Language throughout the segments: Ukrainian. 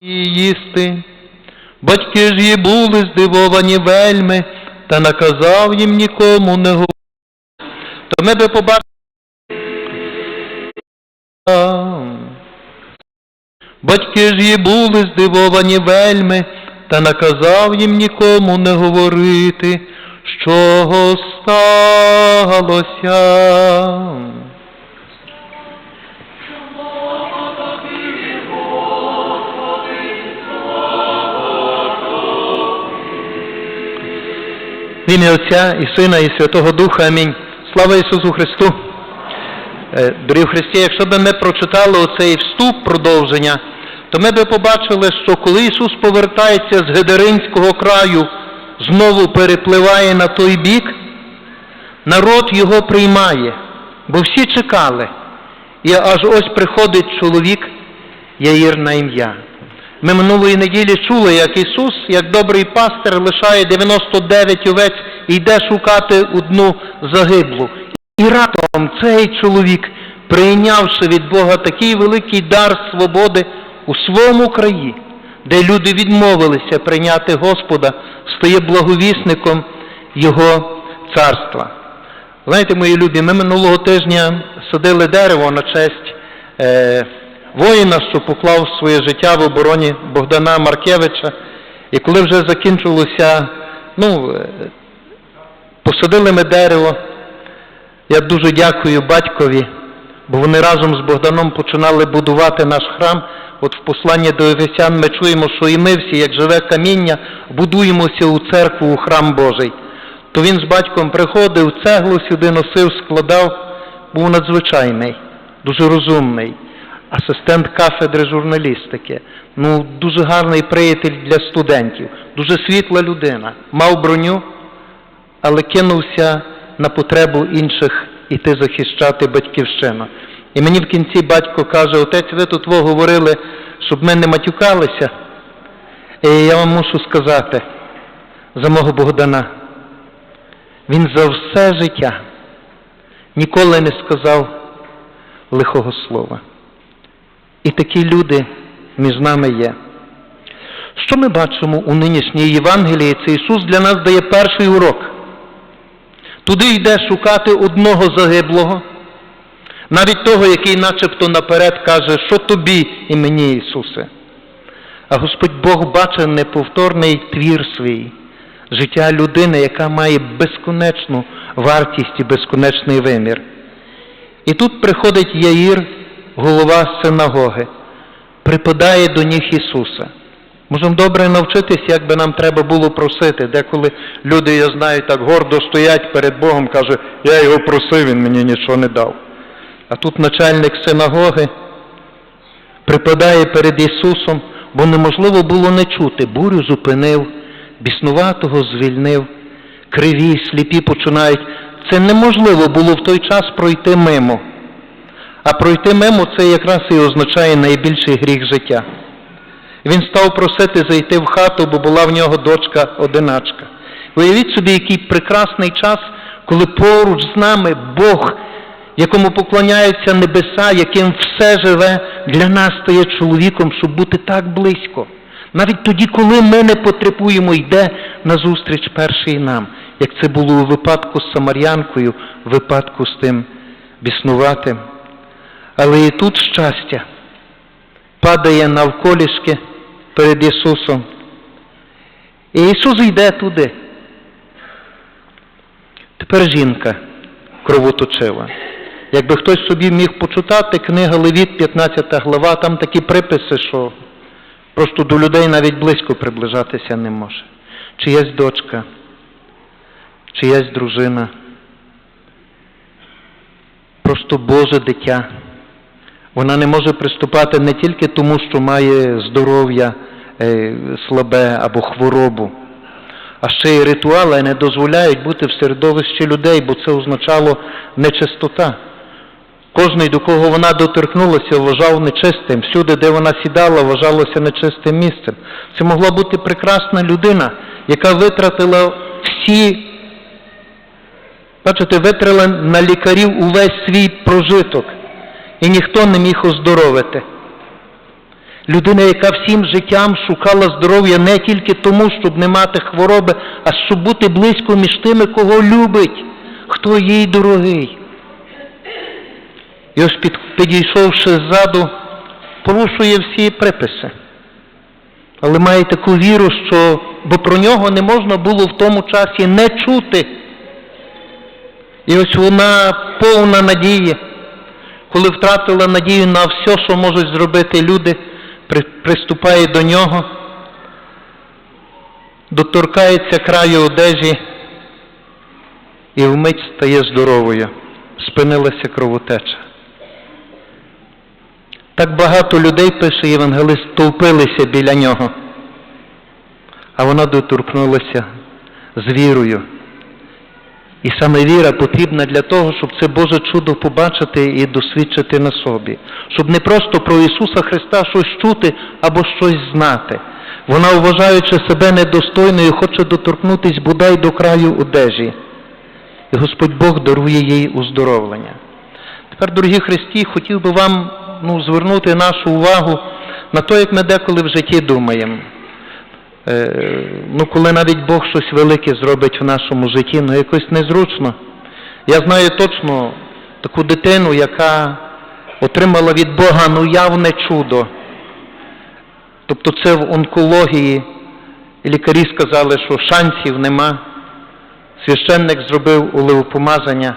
і їсти. Батьки ж її були здивовані вельми, та наказав їм нікому не говорити. То ми би побачили. Батьки ж її були здивовані вельми, та наказав їм нікому не говорити, що сталося. В ім'я Отця і Сина, і Святого Духа. Амінь. Слава Ісусу Христу. Е, Дорогі Христі, якщо б ми прочитали оцей вступ продовження, то ми би побачили, що коли Ісус повертається з Гедеринського краю, знову перепливає на той бік, народ його приймає, бо всі чекали. І аж ось приходить чоловік Яїр на ім'я. Ми минулої неділі чули, як Ісус, як добрий пастир, лишає 99 овець і йде шукати одну загиблу. І раптом цей чоловік, прийнявши від Бога такий великий дар свободи у своєму краї, де люди відмовилися прийняти Господа, стає благовісником Його царства. Знаєте, мої любі, ми минулого тижня садили дерево на честь е, воїна, що поклав своє життя в обороні Богдана Маркевича. І коли вже закінчилося, ну, е, посадили ми дерево. Я дуже дякую батькові, бо вони разом з Богданом починали будувати наш храм. От в посланні до Ефесян ми чуємо, що і ми всі, як живе каміння, будуємося у церкву, у храм Божий. То він з батьком приходив, цеглу сюди носив, складав, був надзвичайний, дуже розумний, асистент кафедри журналістики, ну дуже гарний приятель для студентів, дуже світла людина, мав броню, але кинувся на потребу інших іти захищати батьківщину. І мені в кінці батько каже, отець, ви тут ви говорили, щоб ми не матюкалися. І я вам мушу сказати за мого Богдана. Він за все життя ніколи не сказав лихого слова. І такі люди між нами є. Що ми бачимо у нинішній Євангелії? Це Ісус для нас дає перший урок. Туди йде шукати одного загиблого, навіть того, який начебто наперед каже, що тобі і мені, Ісусе. А Господь Бог бачить неповторний твір свій, життя людини, яка має безконечну вартість і безконечний вимір. І тут приходить Яїр, голова синагоги, припадає до ніг Ісуса. Можемо добре навчитися, як би нам треба було просити. Деколи люди, я знаю, так гордо стоять перед Богом, каже, я його просив, він мені нічого не дав. А тут начальник синагоги припадає перед Ісусом, бо неможливо було не чути. Бурю зупинив, біснуватого звільнив, криві, сліпі починають. Це неможливо було в той час пройти мимо. А пройти мимо це якраз і означає найбільший гріх життя. Він став просити зайти в хату, бо була в нього дочка одиначка. Уявіть собі, який прекрасний час, коли поруч з нами Бог, якому поклоняються небеса, яким все живе, для нас стає чоловіком, щоб бути так близько. Навіть тоді, коли ми не потребуємо, йде назустріч перший нам, як це було у випадку з Самарянкою, в випадку з тим біснуватим. Але і тут щастя падає навколішки перед Ісусом. І Ісус йде туди. Тепер жінка кровоточила. Якби хтось собі міг почитати, книга Левіт, 15 глава, там такі приписи, що просто до людей навіть близько приближатися не може. Чиясь дочка, чиясь дружина, просто Боже дитя. Вона не може приступати не тільки тому, що має здоров'я е, слабе або хворобу, а ще й ритуали не дозволяють бути в середовищі людей, бо це означало нечистота. Кожний, до кого вона доторкнулася, вважав нечистим. Всюди, де вона сідала, вважалося нечистим місцем. Це могла бути прекрасна людина, яка витратила всі, бачите, витратила на лікарів увесь свій прожиток і ніхто не міг оздоровити. Людина, яка всім життям шукала здоров'я не тільки тому, щоб не мати хвороби, а щоб бути близько між тими, кого любить, хто їй дорогий. І ось підійшовши ззаду, порушує всі приписи. Але має таку віру, що бо про нього не можна було в тому часі не чути. І ось вона повна надії, коли втратила надію на все, що можуть зробити люди, приступає до нього, доторкається краю одежі і вмить стає здоровою. Спинилася кровотеча. Так багато людей, пише Євангелист, стовпилися біля нього, а вона доторкнулася з вірою. І саме віра потрібна для того, щоб це Боже чудо побачити і досвідчити на собі, щоб не просто про Ісуса Христа щось чути або щось знати. Вона, вважаючи себе недостойною, хоче доторкнутись бодай до краю одежі. І Господь Бог дарує їй уздоровлення. Тепер, дорогі Христі, хотів би вам ну, звернути нашу увагу на те, як ми деколи в житті думаємо. Е, ну, коли навіть Бог щось велике зробить в нашому житті, ну якось незручно. Я знаю точно таку дитину, яка отримала від Бога ну явне чудо. Тобто це в онкології. Лікарі сказали, що шансів нема. Священник зробив уливопомазання,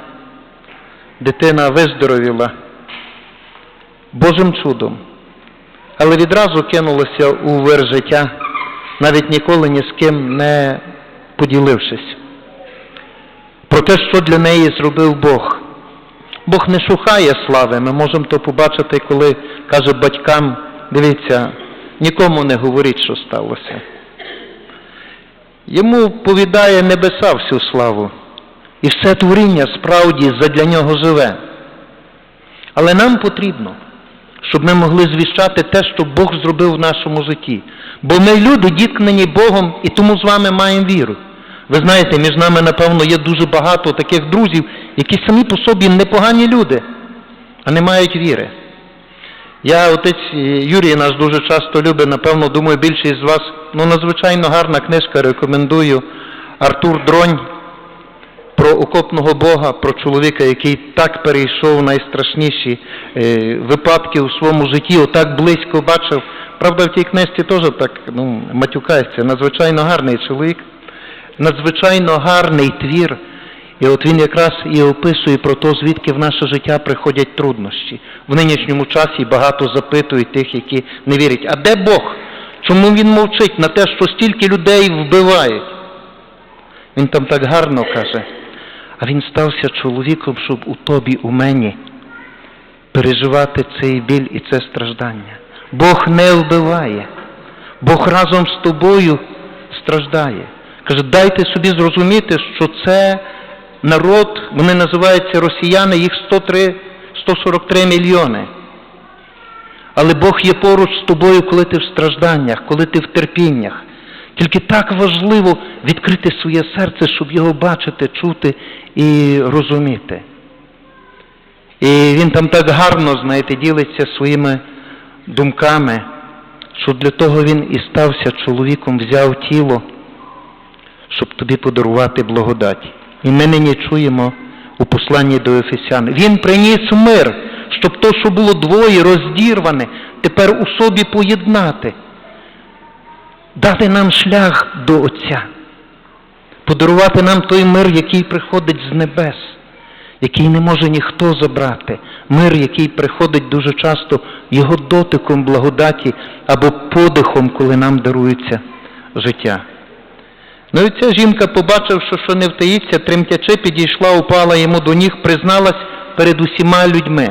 дитина виздоровіла Божим чудом, але відразу кинулася у вир життя, навіть ніколи ні з ким не поділившись. Про те, що для неї зробив Бог. Бог не шукає слави. Ми можемо то побачити, коли каже батькам, дивіться, нікому не говоріть, що сталося. Йому повідає небеса всю славу. І все творіння справді задля нього живе. Але нам потрібно, щоб ми могли звіщати те, що Бог зробив в нашому житті. Бо ми люди діткнені Богом і тому з вами маємо віру. Ви знаєте, між нами, напевно, є дуже багато таких друзів, які самі по собі непогані люди, а не мають віри. Я, отець Юрій наш дуже часто любить, напевно, думаю, більшість з вас, ну, надзвичайно гарна книжка, рекомендую Артур Дронь про окопного Бога, про чоловіка, який так перейшов найстрашніші е, випадки у своєму житті, отак близько бачив. Правда, в тій книжці теж так ну, матюкається. Надзвичайно гарний чоловік, надзвичайно гарний твір. І от він якраз і описує про те, звідки в наше життя приходять труднощі. В нинішньому часі багато запитують тих, які не вірять. А де Бог? Чому він мовчить на те, що стільки людей вбивають? Він там так гарно каже. А він стався чоловіком, щоб у тобі, у мені переживати цей біль і це страждання. Бог не вбиває. Бог разом з тобою страждає. Каже, дайте собі зрозуміти, що це народ, вони називаються росіяни, їх 103, 143 мільйони. Але Бог є поруч з тобою, коли ти в стражданнях, коли ти в терпіннях. Тільки так важливо відкрити своє серце, щоб його бачити, чути і розуміти. І він там так гарно, знаєте, ділиться своїми думками, що для того він і стався чоловіком, взяв тіло, щоб тобі подарувати благодать. І ми нині чуємо у посланні до Ефесян. Він приніс мир, щоб то, що було двоє роздірване, тепер у собі поєднати, дати нам шлях до Отця, подарувати нам той мир, який приходить з небес, який не може ніхто забрати, мир, який приходить дуже часто його дотиком благодаті або подихом, коли нам дарується життя. Ну і ця жінка, побачивши, що не втаїться, тремтячи, підійшла, упала йому до ніг, призналась перед усіма людьми.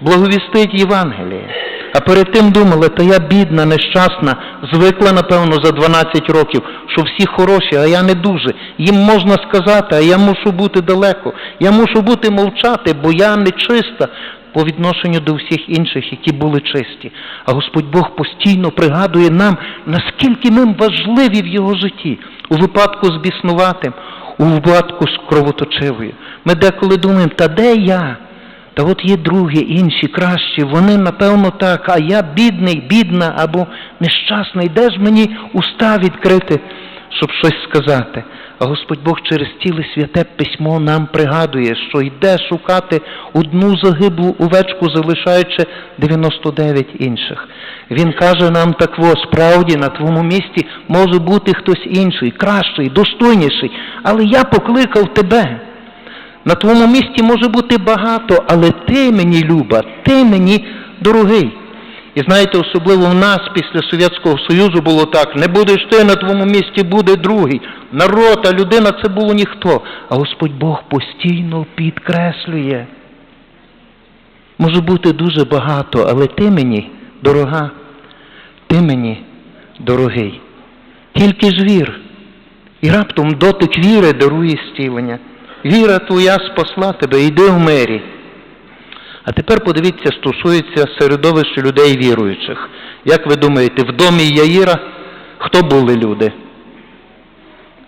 Благовістить Євангеліє. А перед тим думала, та я бідна, нещасна, звикла, напевно, за 12 років, що всі хороші, а я не дуже. Їм можна сказати, а я мушу бути далеко. Я мушу бути мовчати, бо я нечиста по відношенню до всіх інших, які були чисті. А Господь Бог постійно пригадує нам, наскільки ми важливі в його житті, у випадку з біснуватим, у випадку з кровоточивою. Ми деколи думаємо, та де я? Та от є другі, інші, кращі, вони напевно так, а я бідний, бідна або нещасний, де ж мені уста відкрити, щоб щось сказати. А Господь Бог через ціле святе письмо нам пригадує, що йде шукати одну загиблу овечку, залишаючи 99 інших. Він каже нам так во, справді на твоєму місці може бути хтось інший, кращий, достойніший, але я покликав тебе. На твоєму місці може бути багато, але ти мені люба, ти мені дорогий. І знаєте, особливо в нас після Совєтського Союзу було так, не будеш ти на твоєму місці, буде другий. Народ, а людина це було ніхто. А Господь Бог постійно підкреслює. Може бути дуже багато, але ти мені, дорога, ти мені дорогий. Тільки ж вір. І раптом дотик віри дарує стілення. Віра твоя спасла тебе, йди в мирі. А тепер подивіться, стосується середовища людей віруючих. Як ви думаєте, в домі Яїра хто були люди?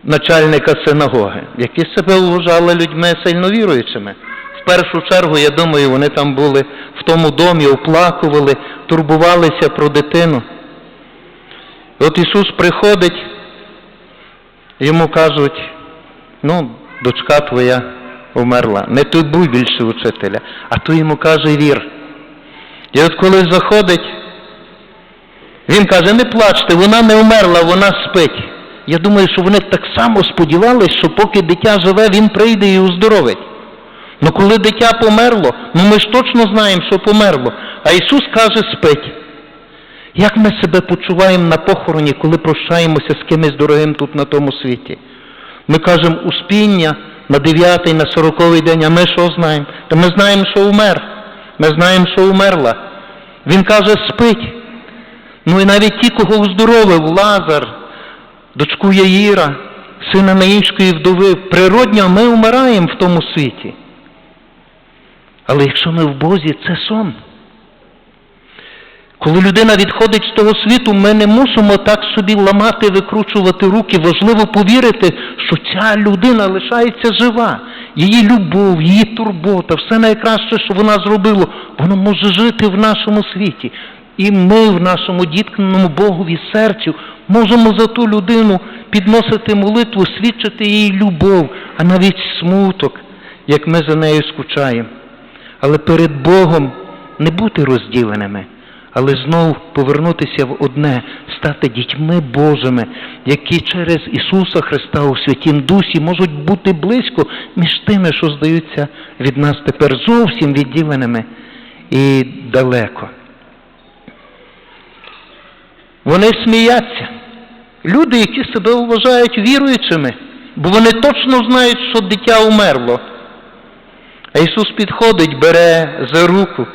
Начальника синагоги, які себе вважали людьми сильно віруючими. В першу чергу, я думаю, вони там були в тому домі, оплакували, турбувалися про дитину. От Ісус приходить, йому кажуть, ну, дочка твоя умерла. Не турбуй більше учителя, а той йому каже вір. І от коли заходить, він каже, не плачте, вона не умерла, вона спить. Я думаю, що вони так само сподівалися, що поки дитя живе, він прийде і оздоровить. Ну коли дитя померло, ну ми ж точно знаємо, що померло. А Ісус каже, спить. Як ми себе почуваємо на похороні, коли прощаємося з кимось дорогим тут на тому світі? Ми кажемо успіння на 9 на 40 день, а ми що знаємо? Та ми знаємо, що умер. Ми знаємо, що умерла. Він каже, спить. Ну і навіть ті, кого оздоровив, Лазар, дочку Яїра, сина Наїнської вдови, природньо ми вмираємо в тому світі. Але якщо ми в Бозі, це сон. Коли людина відходить з того світу, ми не мусимо так собі ламати, викручувати руки. Важливо повірити, що ця людина лишається жива. Її любов, її турбота, все найкраще, що вона зробила, воно може жити в нашому світі. І ми в нашому діткненому Богові серцю можемо за ту людину підносити молитву, свідчити їй любов, а навіть смуток, як ми за нею скучаємо. Але перед Богом не бути розділеними але знов повернутися в одне, стати дітьми Божими, які через Ісуса Христа у Святім Дусі можуть бути близько між тими, що здаються від нас тепер зовсім відділеними і далеко. Вони сміються. Люди, які себе вважають віруючими, бо вони точно знають, що дитя умерло. А Ісус підходить, бере за руку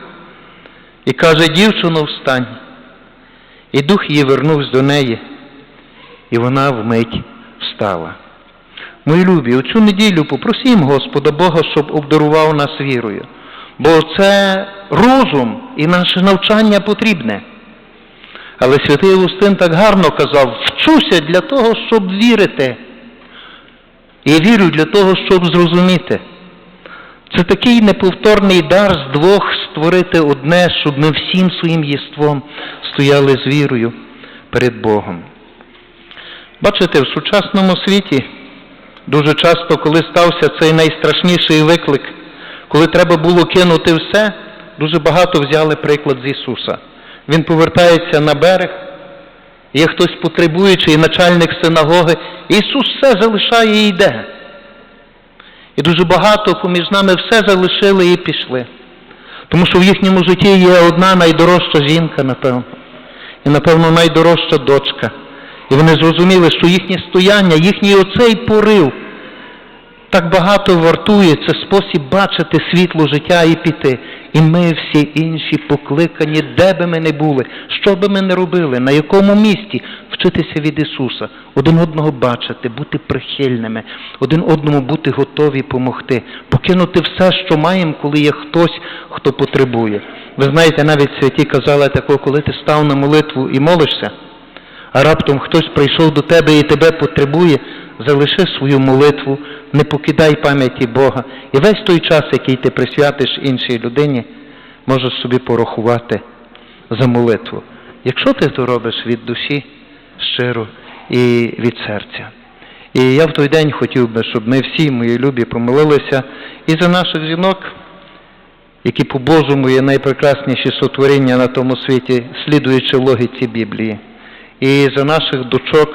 і каже, дівчино, встань. І дух її вернувся до неї, і вона вмить встала. Мої любі, у цю неділю попросімо Господа Бога, щоб обдарував нас вірою. Бо це розум і наше навчання потрібне. Але святий Августин так гарно казав, вчуся для того, щоб вірити. І вірю для того, щоб зрозуміти. Це такий неповторний дар з двох створити одне, щоб ми всім своїм єством стояли з вірою перед Богом. Бачите, в сучасному світі дуже часто, коли стався цей найстрашніший виклик, коли треба було кинути все, дуже багато взяли приклад з Ісуса. Він повертається на берег, є хтось потребуючий, начальник синагоги, Ісус все залишає і йде. І дуже багато поміж нами все залишили і пішли. Тому що в їхньому житті є одна найдорожча жінка, напевно. І, напевно, найдорожча дочка. І вони зрозуміли, що їхнє стояння, їхній оцей порив так багато вартує, це спосіб бачити світло життя і піти. І ми всі інші покликані, де би ми не були, що би ми не робили, на якому місці вчитися від Ісуса, один одного бачити, бути прихильними, один одному бути готові допомогти, покинути все, що маємо, коли є хтось, хто потребує. Ви знаєте, навіть святі казали такого, коли ти став на молитву і молишся, а раптом хтось прийшов до тебе і тебе потребує, залиши свою молитву не покидай пам'яті Бога. І весь той час, який ти присвятиш іншій людині, можеш собі порахувати за молитву. Якщо ти то робиш від душі щиро і від серця. І я в той день хотів би, щоб ми всі, мої любі, помолилися і за наших жінок, які по-божому є найпрекрасніші сотворіння на тому світі, слідуючи логіці Біблії, і за наших дочок,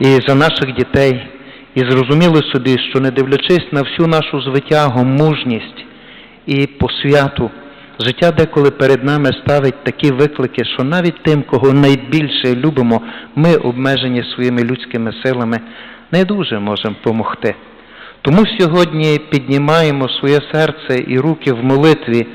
і за наших дітей, і зрозуміли собі, що не дивлячись на всю нашу звитягу, мужність і посвяту, життя деколи перед нами ставить такі виклики, що навіть тим, кого найбільше любимо, ми, обмежені своїми людськими силами, не дуже можемо допомогти. Тому сьогодні піднімаємо своє серце і руки в молитві,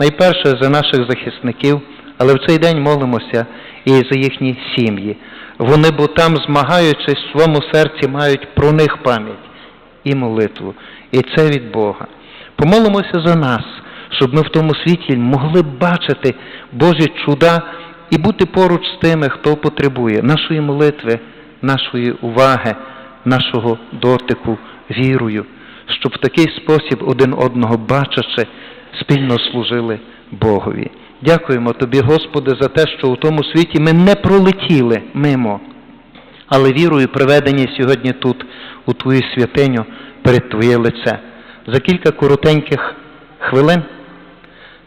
найперше за наших захисників, але в цей день молимося і за їхні сім'ї. Вони, бо там, змагаючись в своєму серці, мають про них пам'ять і молитву. І це від Бога. Помолимося за нас, щоб ми в тому світі могли бачити Божі чуда і бути поруч з тими, хто потребує нашої молитви, нашої уваги, нашого дотику, вірою, щоб в такий спосіб один одного бачачи, спільно служили Богові. Дякуємо Тобі, Господи, за те, що у тому світі ми не пролетіли мимо, але вірою приведені сьогодні тут, у Твою святиню, перед Твоє лице. За кілька коротеньких хвилин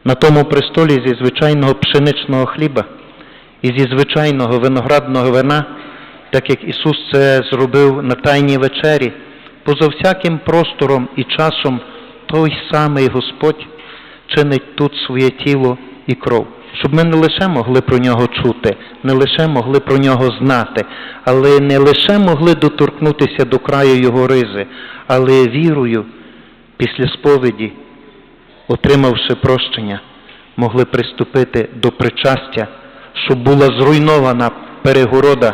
на тому престолі зі звичайного пшеничного хліба і зі звичайного виноградного вина, так як Ісус це зробив на Тайній вечері, поза всяким простором і часом той самий Господь чинить тут своє тіло і кров, щоб ми не лише могли про нього чути, не лише могли про нього знати, але не лише могли доторкнутися до краю його ризи, але вірою після сповіді, отримавши прощення, могли приступити до причастя, щоб була зруйнована перегорода,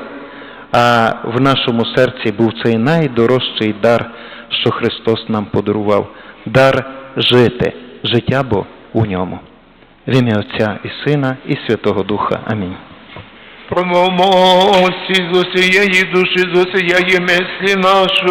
а в нашому серці був цей найдорожчий дар, що Христос нам подарував дар жити, життя бо у ньому. В ім'я Отця і Сина, і Святого Духа. Амінь. Промовмо з усієї душі, з усієї мислі нашої.